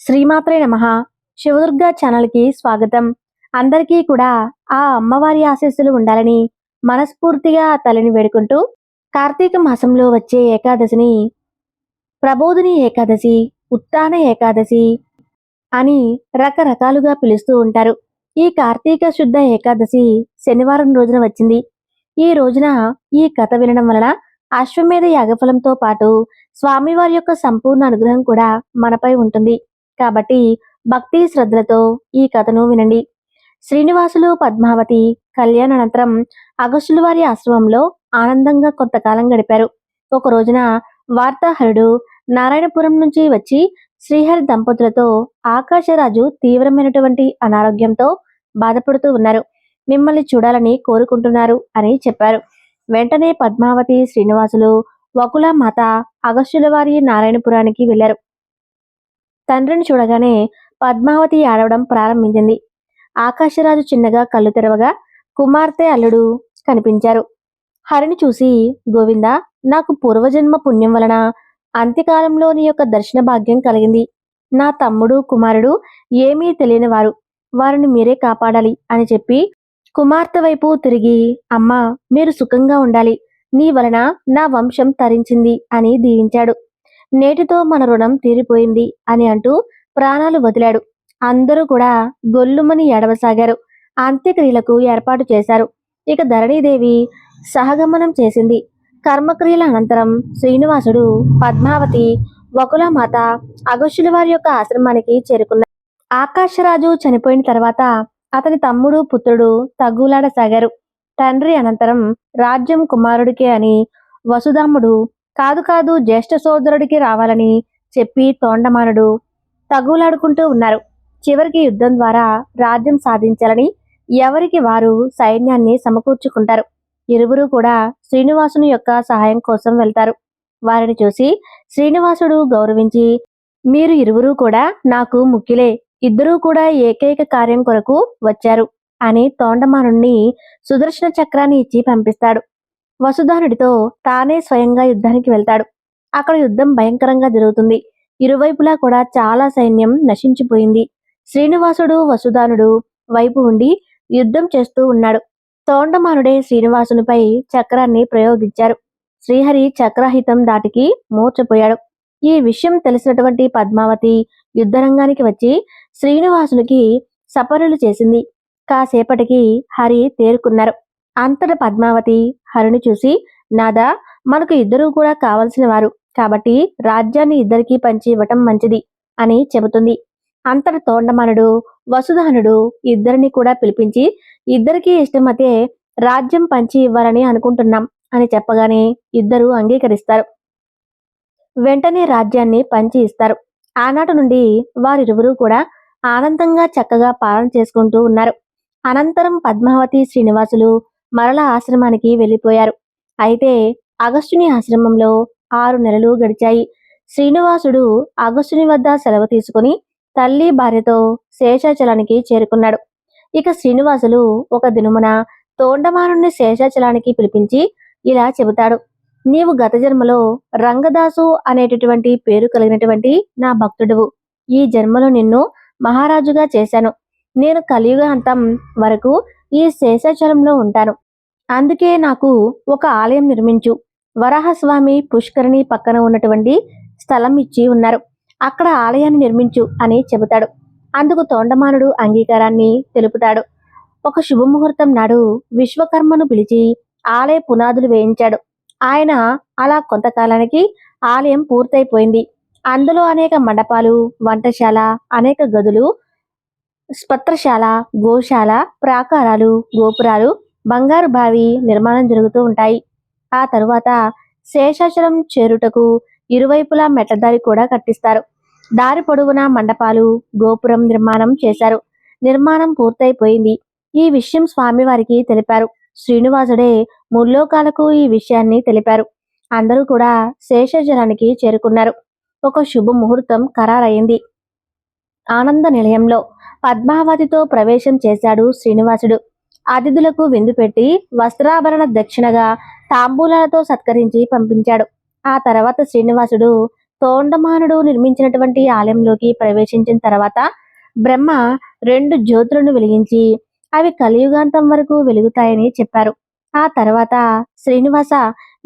శ్రీమాత్రే నమ. శివదుర్గ ఛానల్కి స్వాగతం. అందరికీ కూడా ఆ అమ్మవారి ఆశీస్సులు ఉండాలని మనస్ఫూర్తిగా తలని తల్లిని వేడుకుంటూ కార్తీక మాసంలో వచ్చే ఏకాదశిని ప్రబోధిని ఏకాదశి ఉత్తాన ఏకాదశి అని రకరకాలుగా పిలుస్తూ ఉంటారు. ఈ కార్తీక శుద్ధ ఏకాదశి శనివారం రోజున వచ్చింది. ఈ రోజున ఈ కథ వినడం వలన అశ్వమేధ యాగఫలంతో పాటు స్వామివారి యొక్క సంపూర్ణ అనుగ్రహం కూడా మనపై ఉంటుంది. కాబట్టి భక్తి శ్రద్ధలతో ఈ కథను వినండి. శ్రీనివాసులు పద్మావతి కళ్యాణ అనంతరం అగస్టుల వారి ఆశ్రమంలో ఆనందంగా కొంతకాలం గడిపారు. ఒక రోజున వార్తాహరుడు నారాయణపురం నుంచి వచ్చి శ్రీహరి దంపతులతో ఆకాశరాజు తీవ్రమైనటువంటి అనారోగ్యంతో బాధపడుతూ ఉన్నారు. మిమ్మల్ని చూడాలని కోరుకుంటున్నారు అని చెప్పారు. వెంటనే పద్మావతి శ్రీనివాసులు వకుల మాత అగస్టుల వారి నారాయణపురానికి వెళ్ళారు తండ్రిని చూడగానే పద్మావతి ఆడవడం ప్రారంభించింది. ఆకాశరాజు చిన్నగా కళ్ళు తెరవగా కుమార్తె అల్లుడు కనిపించారు. హరిని చూసి గోవింద నాకు పూర్వజన్మ పుణ్యం వలన అంత్యకాలంలో నీ యొక్క దర్శన భాగ్యం కలిగింది. నా తమ్ముడు కుమారుడు ఏమీ తెలియని వారు వారిని మీరే కాపాడాలి అని చెప్పి కుమార్తె వైపు తిరిగి అమ్మ మీరు సుఖంగా ఉండాలి. నీ వలన నా వంశం తరించింది అని దీవించాడు. నేటితో మన రుణం తీరిపోయింది అని అంటూ ప్రాణాలు వదిలాడు. అందరూ కూడా గొల్లుమని ఏడవసాగారు. అంత్యక్రియలకు ఏర్పాటు చేశారు. ఇక ధరణీదేవి సహగమనం చేసింది. కర్మక్రియల అనంతరం శ్రీనివాసుడు పద్మావతి వకులమాత అగస్యుల వారి యొక్క ఆశ్రమానికి చేరుకున్నారు. ఆకాశరాజు చనిపోయిన తర్వాత అతని తమ్ముడు పుత్రుడు తగ్గులాడసాగారు తండ్రి అనంతరం రాజ్యం కుమారుడికే అని వసుధాముడు కాదు కాదు జ్యేష్ఠ సోదరుడికి రావాలని చెప్పి తోండమానుడు తగులాడుకుంటూ ఉన్నారు. చివరికి యుద్ధం ద్వారా రాజ్యం సాధించాలని ఎవరికి వారు సైన్యాన్ని సమకూర్చుకుంటారు. ఇరువురు కూడా శ్రీనివాసుని యొక్క సహాయం కోసం వెళ్తారు. వారిని చూసి శ్రీనివాసుడు గౌరవించి మీరు ఇరువురు కూడా నాకు ముఖ్యులే. ఇద్దరూ కూడా ఏకైక కార్యం కొరకు వచ్చారు అని తోండమానుణ్ణి సుదర్శన చక్రాన్ని ఇచ్చి పంపిస్తాడు. వసుధానుడితో తానే స్వయంగా యుద్ధానికి వెళ్తాడు. అక్కడ యుద్ధం భయంకరంగా జరుగుతుంది. ఇరువైపులా కూడా చాలా సైన్యం నశించిపోయింది. శ్రీనివాసుడు వసుధానుడు వైపు ఉండి యుద్ధం చేస్తూ ఉన్నాడు. తోండమానుడే శ్రీనివాసునిపై చక్రాన్ని ప్రయోగించారు. శ్రీహరి చక్రహితం దాటికి మూర్చపోయాడు. ఈ విషయం తెలిసినటువంటి పద్మావతి యుద్ధరంగానికి వచ్చి శ్రీనివాసునికి సపరులు చేసింది. కాసేపటికి హరి తేరుకున్నారు. అంతట పద్మావతి హరిని చూసి నాదా మనకు ఇద్దరూ కూడా కావలసిన వారు. కాబట్టి రాజ్యాన్ని ఇద్దరికీ పంచి ఇవ్వటం మంచిది అని చెబుతుంది. అంతట తోండమనుడు వసుధానుడు ఇద్దరిని కూడా పిలిపించి ఇద్దరికీ ఇష్టమైతే రాజ్యం పంచి ఇవ్వాలని అనుకుంటున్నాం అని చెప్పగానే ఇద్దరు అంగీకరిస్తారు. వెంటనే రాజ్యాన్ని పంచి ఇస్తారు. ఆనాటి నుండి వారిరువురు కూడా ఆనందంగా చక్కగా పాలన చేసుకుంటూ ఉన్నారు. అనంతరం పద్మావతి శ్రీనివాసులు మరల ఆశ్రమానికి వెళ్ళిపోయారు. అయితే అగస్టుని ఆశ్రమంలో ఆరు నెలలు గడిచాయి. శ్రీనివాసుడు అగస్టుని వద్ద సెలవు తీసుకుని తల్లి భార్యతో శేషాచలానికి చేరుకున్నాడు. ఇక శ్రీనివాసులు ఒక దినుమున తోండమానుణ్ణి శేషాచలానికి పిలిపించి ఇలా చెబుతాడు. నీవు గత జన్మలో రంగదాసు అనేటటువంటి పేరు కలిగినటువంటి నా భక్తుడువు. ఈ జన్మలో నిన్ను మహారాజుగా చేశాను. నేను కలియుగ అంతం వరకు ఈ శేషాచలంలో ఉంటాను. అందుకే నాకు ఒక ఆలయం నిర్మించు. వరాహస్వామి పుష్కరిణి పక్కన ఉన్నటువంటి స్థలం ఇచ్చి ఉన్నారు. అక్కడ ఆలయాన్ని నిర్మించు అని చెబుతాడు. అందుకు తోండమానుడు అంగీకారాన్ని తెలుపుతాడు. ఒక శుభముహూర్తం నాడు విశ్వకర్మను పిలిచి ఆలయ పునాదులు వేయించాడు. ఆయన అలా కొంతకాలానికి ఆలయం పూర్తయిపోయింది. అందులో అనేక మండపాలు వంటశాల అనేక గదులు స్పత్రశాల గోశాల ప్రాకారాలు గోపురాలు బంగారు బావి నిర్మాణం జరుగుతూ ఉంటాయి. ఆ తరువాత శేషాచలం చేరుటకు ఇరువైపులా మెట్లదారి కూడా కట్టిస్తారు. దారి పొడవునా మండపాలు గోపురం నిర్మాణం చేశారు. నిర్మాణం పూర్తయిపోయింది. ఈ విషయం స్వామివారికి తెలిపారు. శ్రీనివాసుడే ముల్లోకాలకు ఈ విషయాన్ని తెలిపారు. అందరూ కూడా శేషాచలానికి చేరుకున్నారు. ఒక శుభ ముహూర్తం ఖరారయింది ఆనంద నిలయంలో పద్మావతితో ప్రవేశం చేశాడు శ్రీనివాసుడు. అతిథులకు విందు పెట్టి వస్త్రాభరణ దక్షిణగా తాంబూలాలతో సత్కరించి పంపించాడు. ఆ తర్వాత శ్రీనివాసుడు తోండమానుడు నిర్మించినటువంటి ఆలయంలోకి ప్రవేశించిన తర్వాత బ్రహ్మ రెండు జ్యోతులను వెలిగించి అవి కలియుగాంతం వరకు వెలుగుతాయని చెప్పారు. ఆ తర్వాత శ్రీనివాస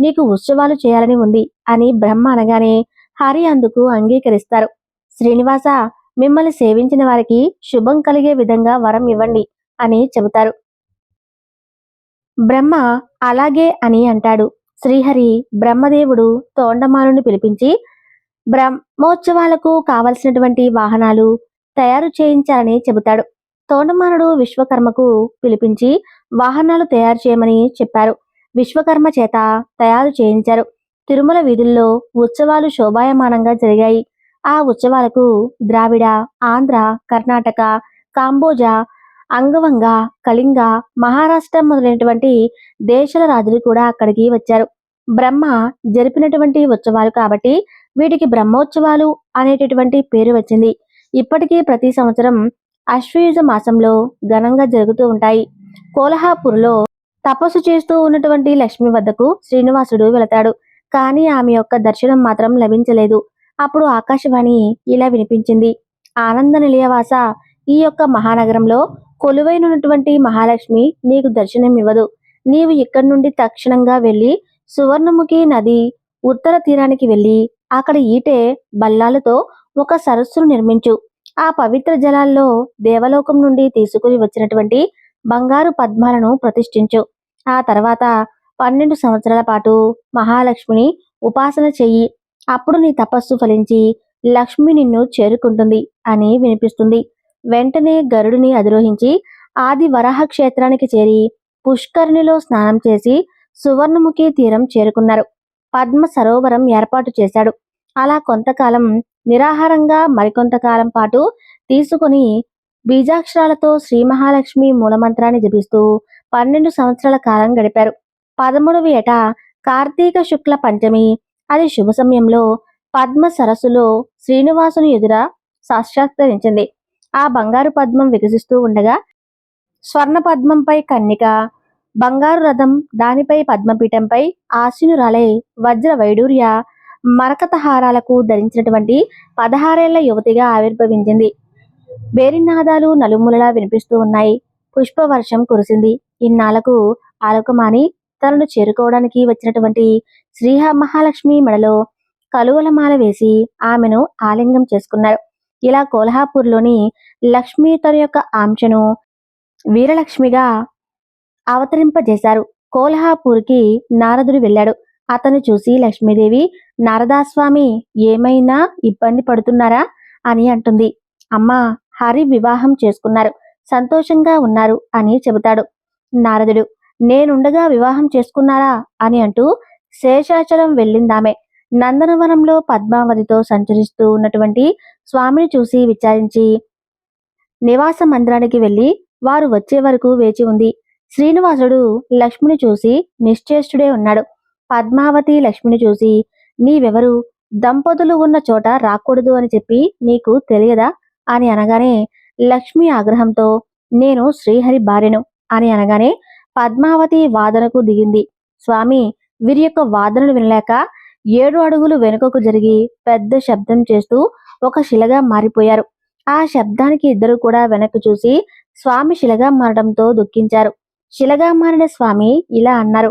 నీకు ఉత్సవాలు చేయాలని ఉంది అని బ్రహ్మ అనగానే హరి అందుకు అంగీకరిస్తారు. శ్రీనివాస మిమ్మల్ని సేవించిన వారికి శుభం కలిగే విధంగా వరం ఇవ్వండి అని చెబుతారు. బ్రహ్మ అలాగే అని అంటాడు. శ్రీహరి బ్రహ్మదేవుడు తోండమానుని పిలిపించి బ్రహ్మోత్సవాలకు కావలసినటువంటి వాహనాలు తయారు చేయించాలని చెబుతాడు తోండమానుడు విశ్వకర్మకు పిలిపించి వాహనాలు తయారు చేయమని చెప్పారు. విశ్వకర్మ చేత తయారు చేయించారు. తిరుమల వీధుల్లో ఉత్సవాలు శోభాయమానంగా జరిగాయి. ఆ ఉత్సవాలకు ద్రావిడ ఆంధ్ర కర్ణాటక కాంబోజా అంగవంగ కళింగ మహారాష్ట్ర మొదలైనటువంటి దేశాల రాజులు కూడా అక్కడికి వచ్చారు. బ్రహ్మ జరిపినటువంటి ఉత్సవాలు కాబట్టి వీటికి బ్రహ్మోత్సవాలు అనేటటువంటి పేరు వచ్చింది. ఇప్పటికీ ప్రతి సంవత్సరం అశ్వయుజ మాసంలో ఘనంగా జరుగుతూ ఉంటాయి. కోలహాపూర్లో తపస్సు చేస్తూ ఉన్నటువంటి లక్ష్మి వద్దకు శ్రీనివాసుడు వెళతాడు. కానీ ఆమె యొక్క దర్శనం మాత్రం లభించలేదు. అప్పుడు ఆకాశవాణి ఇలా వినిపించింది. ఆనంద నిలయవాస ఈ యొక్క మహానగరంలో కొలువైనటువంటి మహాలక్ష్మి నీకు దర్శనం ఇవ్వదు నీవు ఇక్కడి నుండి తక్షణంగా వెళ్ళి సువర్ణముఖి నది ఉత్తర తీరానికి వెళ్ళి అక్కడ ఈటే బల్లాలతో ఒక సరస్సును నిర్మించు. ఆ పవిత్ర జలాల్లో దేవలోకం నుండి తీసుకుని వచ్చినటువంటి బంగారు పద్మాలను ప్రతిష్ఠించు. ఆ తర్వాత పన్నెండు సంవత్సరాల పాటు మహాలక్ష్మిని ఉపాసన చెయ్యి. అప్పుడు నీ తపస్సు ఫలించి లక్ష్మి నిన్ను చేరుకుంటుంది అని వినిపిస్తుంది. వెంటనే గరుడిని అధిరోహించి ఆది వరాహ క్షేత్రానికి చేరి పుష్కరిణిలో స్నానం చేసి సువర్ణముఖి తీరం చేరుకున్నారు. పద్మ సరోవరం ఏర్పాటు చేశాడు. అలా కొంతకాలం నిరాహారంగా మరికొంతకాలం పాటు తీసుకుని బీజాక్షరాలతో శ్రీ మహాలక్ష్మి మూలమంత్రాన్ని జపిస్తూ పన్నెండు సంవత్సరాల కాలం గడిపారు. పదమూడవ ఏట కార్తీక శుక్ల పంచమి అది శుభ సమయంలో పద్మ సరస్సులో శ్రీనివాసుని ఎదుర సాక్షాత్కరించింది. ఆ బంగారు పద్మం వికసిస్తూ ఉండగా స్వర్ణ పద్మంపై కన్నిక బంగారు రథం దానిపై పద్మపీఠంపై ఆశీనురాలై వజ్ర వైడూర్య మరకతహారాలకు ధరించినటువంటి పదహారేళ్ళ యువతిగా ఆవిర్భవించింది. వేరినాదాలు నలుమూలలా వినిపిస్తూ ఉన్నాయి. పుష్పవర్షం కురిసింది. ఇన్నాళ్ళకు ఆలోకమాని తనను చేరుకోవడానికి వచ్చినటువంటి శ్రీ మహాలక్ష్మి మెడలో కలువలమాల వేసి ఆమెను ఆలింగం చేసుకున్నారు. ఇలా కోల్హాపూర్లోని లక్ష్మి తన యొక్క ఆంక్షను వీరలక్ష్మిగా అవతరింపజేశారు. కోల్హాపూర్కి నారదుడు వెళ్ళాడు. అతను చూసి లక్ష్మీదేవి నారదాస్వామి ఏమైనా ఇబ్బంది పడుతున్నారా? అని అంటుంది. అమ్మ హరి వివాహం చేసుకున్నారు. సంతోషంగా ఉన్నారు అని చెబుతాడు నారదుడు. నేనుండగా వివాహం చేసుకున్నారా? అని అంటూ శేషాచలం వెళ్ళిందామె. నందనవనంలో పద్మావతితో సంచరిస్తూ ఉన్నటువంటి స్వామిని చూసి విచారించి నివాస మందిరానికి వెళ్ళి వారు వచ్చే వరకు వేచి ఉంది. శ్రీనివాసుడు లక్ష్మిని చూసి నిశ్చేష్టుడే ఉన్నాడు. పద్మావతి లక్ష్మిని చూసి నీవెవరు? దంపతులు ఉన్న చోట రాకూడదు అని చెప్పి నీకు తెలియదా? అని అనగానే లక్ష్మి ఆగ్రహంతో నేను శ్రీహరి భార్యను అని అనగానే పద్మావతి వాదనకు దిగింది. స్వామి వీరి యొక్క వాదనలు వినలేక ఏడు అడుగులు వెనుకకు జరిగి పెద్ద శబ్దం చేస్తూ ఒక శిలగా మారిపోయారు. ఆ శబ్దానికి ఇద్దరు కూడా వెనక్కి చూసి స్వామి శిలగా మారడంతో దుఃఖించారు. శిలగా మారిన స్వామి ఇలా అన్నారు.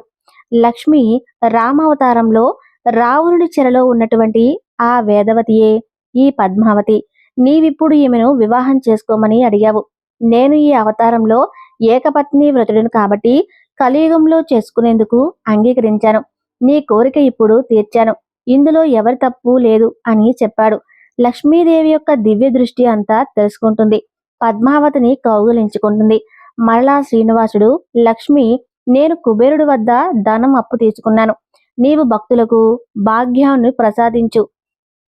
లక్ష్మి రామావతారంలో రావణుడి చెరలో ఉన్నటువంటి ఆ వేదవతియే ఈ పద్మావతి. నీవిప్పుడు ఈమెను వివాహం చేసుకోమని అడిగావు. నేను ఈ అవతారంలో ఏకపత్ని వ్రతుడిని కాబట్టి కలియుగంలో చేసుకునేందుకు అంగీకరించాను. నీ కోరిక ఇప్పుడు తీర్చాను. ఇందులో ఎవరి తప్పు లేదు అని చెప్పాడు. లక్ష్మీదేవి యొక్క దివ్య దృష్టి అంతా తెలుసుకుంటుంది. పద్మావతిని కౌగులించుకుంటుంది. మరలా శ్రీనివాసుడు లక్ష్మి నేను కుబేరుడు వద్ద ధనం అప్పు తీసుకున్నాను. నీవు భక్తులకు భాగ్యాన్ని ప్రసాదించు.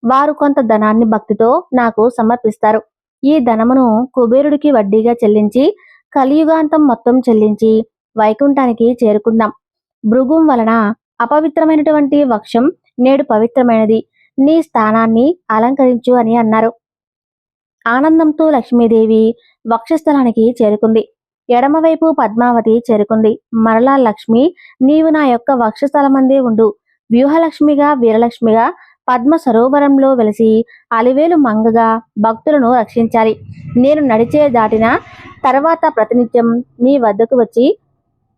వారు కొంత ధనాన్ని భక్తితో నాకు సమర్పిస్తారు. ఈ ధనమును కుబేరుడికి వడ్డీగా చెల్లించి కలియుగాంతం మొత్తం చెల్లించి వైకుంఠానికి చేరుకుందాం. భృగుం వలన అపవిత్రమైనటువంటి వక్షం నేడు పవిత్రమైనది. నీ స్థానాన్ని అలంకరించు అని అన్నారు. ఆనందంతో లక్ష్మీదేవి వక్షస్థలానికి చేరుకుంది. ఎడమవైపు పద్మావతి చేరుకుంది. మరలా లక్ష్మి నీవు నా యొక్క వక్షస్థలమందే ఉండు. వ్యూహలక్ష్మిగా వీరలక్ష్మిగా పద్మ సరోవరంలో వెలిసి అలివేలు మంగగా భక్తులను రక్షించాలి. నేను నడిచే దాటిన తర్వాత ప్రతినిత్యం నీ వద్దకు వచ్చి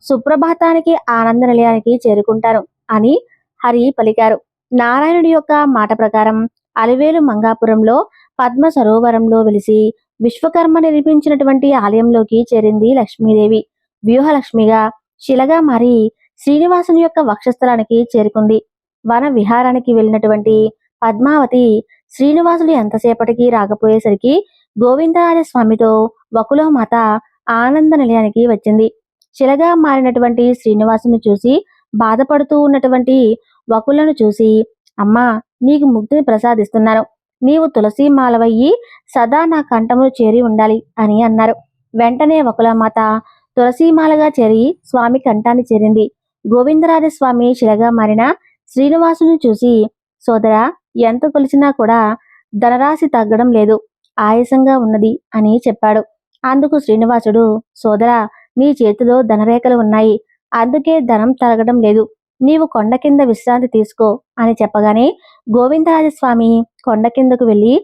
సుప్రభాతానికి ఆనంద నిలయానికి చేరుకుంటాను అని హరి పలికారు. నారాయణుడి యొక్క మాట ప్రకారం అలివేలు మంగాపురంలో పద్మ సరోవరంలో వెలిసి విశ్వకర్మ నిర్మించినటువంటి ఆలయంలోకి చేరింది లక్ష్మీదేవి. వ్యూహలక్ష్మిగా శిలగా మారి శ్రీనివాసుని యొక్క వక్షస్థలానికి చేరుకుంది. వన విహారానికి వెళ్ళినటువంటి పద్మావతి శ్రీనివాసులు ఎంతసేపటికి రాకపోయేసరికి గోవిందరాజ స్వామితో వకులో మాత ఆనంద నిలయానికి వచ్చింది. శిలగా మారినటువంటి శ్రీనివాసుని చూసి బాధపడుతూ ఉన్నటువంటి వకులను చూసి అమ్మా నీకు ముక్తిని ప్రసాదిస్తున్నాను నీవు తులసి మాలవయ్యి సదా నా కంఠములు చేరి ఉండాలి అని అన్నారు. వెంటనే వకులమాత తులసీమాలగా చేరి స్వామి కంఠాన్ని చేరింది. గోవిందరాజ స్వామి శిలగా మారిన శ్రీనివాసుని చూసి సోదర ఎంత కొలిచినా కూడా ధనరాశి తగ్గడం లేదు. ఆయాసంగా ఉన్నది అని చెప్పాడు. అందుకు శ్రీనివాసుడు సోదర నీ చేతిలో ధనరేఖలు ఉన్నాయి. అందుకే ధనం తరగడం లేదు. నీవు కొండ కింద విశ్రాంతి తీసుకో అని చెప్పగానే గోవిందరాజస్వామి కొండ కిందకు వెళ్ళి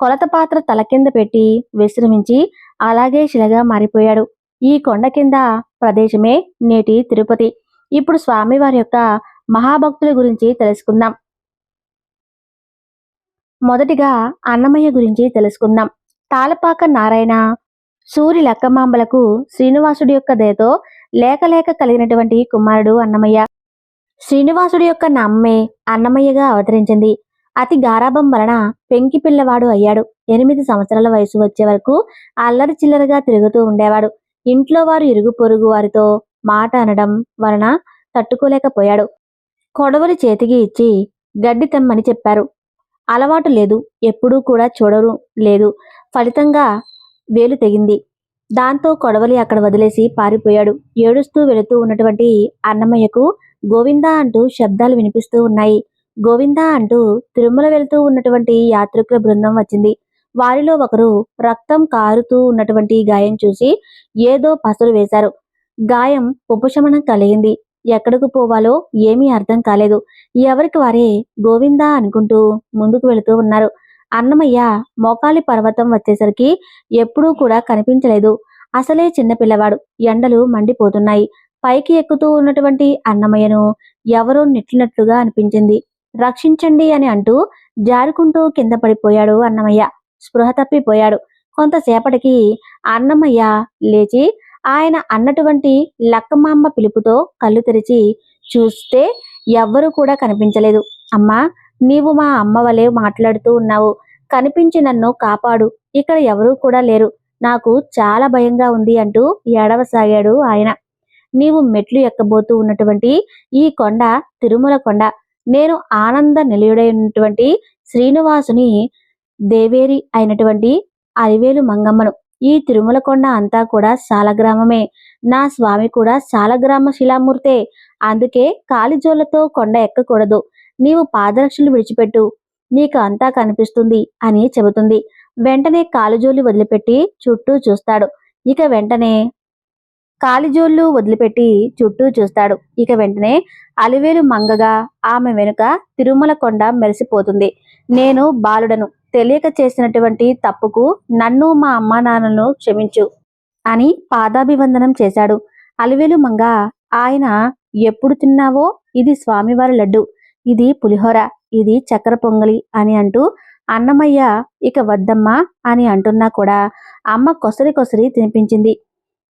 కొలత పాత్ర తల కింద పెట్టి విశ్రమించి అలాగే శిలగా మారిపోయాడు. ఈ కొండ కింద ప్రదేశమే నేటి తిరుపతి. ఇప్పుడు స్వామివారి యొక్క మహాభక్తుల గురించి తెలుసుకుందాం. మొదటిగా అన్నమయ్య గురించి తెలుసుకుందాం. తాళపాక నారాయణ సూరి లక్కమాంబలకు శ్రీనివాసుడి యొక్క దయతో లేక లేక కలిగినటువంటి కుమారుడు అన్నమయ్య. శ్రీనివాసుడి యొక్క నమ్మే అన్నమయ్యగా అవతరించింది. అతి గారాభం వలన పెంకి పిల్లవాడు అయ్యాడు. ఎనిమిది సంవత్సరాల వయసు వచ్చే వరకు అల్లరి చిల్లరగా తిరుగుతూ ఉండేవాడు. ఇంట్లో వారు ఇరుగు పొరుగు వారితో మాట అనడం వలన తట్టుకోలేకపోయాడు. కొడవలి చేతికి ఇచ్చి గడ్డి తెమ్మని చెప్పారు. అలవాటు లేదు. ఎప్పుడూ కూడా చూడరు లేదు. ఫలితంగా వేలు తెగింది. దాంతో కొడవలి అక్కడ వదిలేసి పారిపోయాడు. ఏడుస్తూ వెళుతూ ఉన్నటువంటి అన్నమయ్యకు గోవిందా అంటూ శబ్దాలు వినిపిస్తూ ఉన్నాయి. గోవిందా అంటూ తిరుమల వెళ్తూ ఉన్నటువంటి యాత్రికుల బృందం వచ్చింది. వారిలో ఒకరు రక్తం కారుతూ ఉన్నటువంటి గాయం చూసి ఏదో పసరు వేశారు. గాయం ఉపశమనం కలిగింది. ఎక్కడికి పోవాలో ఏమీ అర్థం కాలేదు. ఎవరికి వారే గోవిందా అనుకుంటూ ముందుకు వెళుతూ ఉన్నారు. అన్నమయ్య మోకాలి పర్వతం వచ్చేసరికి ఎప్పుడూ కూడా కనిపించలేదు. అసలే చిన్నపిల్లవాడు ఎండలు మండిపోతున్నాయి. పైకి ఎక్కుతూ ఉన్నటువంటి అన్నమయ్యను ఎవరో నెట్టినట్లుగా అనిపించింది. రక్షించండి అని అంటూ జారుకుంటూ కింద పడిపోయాడు అన్నమయ్య. స్పృహ తప్పిపోయాడు. కొంతసేపటికి అన్నమయ్య లేచి ఆయన అన్నటువంటి లక్కమాంబ పిలుపుతో కళ్ళు తెరిచి చూస్తే ఎవ్వరూ కూడా కనిపించలేదు. అమ్మా నీవు మా అమ్మ వలె మాట్లాడుతూ ఉన్నావు. కనిపించి నన్ను కాపాడు. ఇక్కడ ఎవరూ కూడా లేరు. నాకు చాలా భయంగా ఉంది అంటూ ఏడవసాగాడు ఆయన. నీవు మెట్లు ఎక్కబోతూ ఉన్నటువంటి ఈ కొండ తిరుమల కొండ నేను ఆనంద నిలయుడైనటువంటి శ్రీనివాసుని దేవేరి అయినటువంటి అరివేలు మంగమ్మను. ఈ తిరుమల కొండ అంతా కూడా సాలగ్రామమే. నా స్వామి కూడా సాలగ్రామ శిలామూర్తే. అందుకే కాలిజోళ్ళతో కొండ ఎక్కకూడదు. నీవు పాదరక్షలు విడిచిపెట్టు. నీకు అంతా కనిపిస్తుంది అని చెబుతుంది. వెంటనే కాలుజోలి వదిలిపెట్టి చుట్టూ చూస్తాడు. ఇక వెంటనే కాలిజోళ్ళు వదిలిపెట్టి చుట్టూ చూస్తాడు. ఇక వెంటనే అలివేలు మంగగా ఆమె వెనుక తిరుమల కొండ మెరిసిపోతుంది. నేను బాలుడను. తెలియక చేసినటువంటి తప్పుకు నన్ను మా అమ్మా నాన్నను క్షమించు అని పాదాభివందనం చేశాడు. అలివేలు మంగ ఆయన ఎప్పుడు తిన్నావో? ఇది స్వామివారి లడ్డు. ఇది పులిహోర. ఇది చక్కెర పొంగలి అని అంటూ అన్నమయ్య ఇక వద్దమ్మా అని అంటున్నా కూడా అమ్మ కొసరి కొసరి తినిపించింది.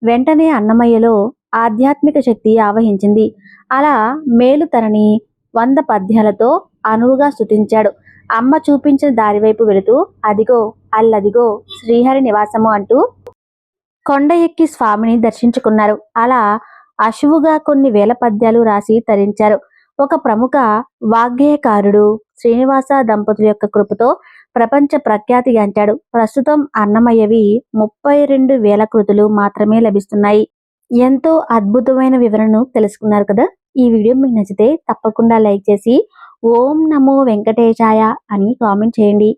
వెంటనే అన్నమయ్యలో ఆధ్యాత్మిక శక్తి ఆవహించింది. అలా మేలు తనని వంద పద్యాలతో అనువుగా స్థుతించాడు అమ్మ చూపించిన దారివైపు వెళుతూ అదిగో అల్లదిగో శ్రీహరి నివాసము అంటూ కొండ ఎక్కి స్వామిని దర్శించుకున్నారు. అలా అశువుగా కొన్ని వేల పద్యాలు రాసి తరించారు. ఒక ప్రముఖ వాగ్గేయకారుడు శ్రీనివాస దంపతుల యొక్క కృపతో ప్రపంచ ప్రఖ్యాతిగాంచాడు ప్రస్తుతం అన్నమయ్యవి ముప్పై రెండు వేల కృతులు మాత్రమే లభిస్తున్నాయి. ఎంతో అద్భుతమైన వివరణను తెలుసుకున్నారు కదా? ఈ వీడియో మీకు నచ్చితే తప్పకుండా లైక్ చేసి ఓం నమో వెంకటేశాయ అని కామెంట్ చేయండి.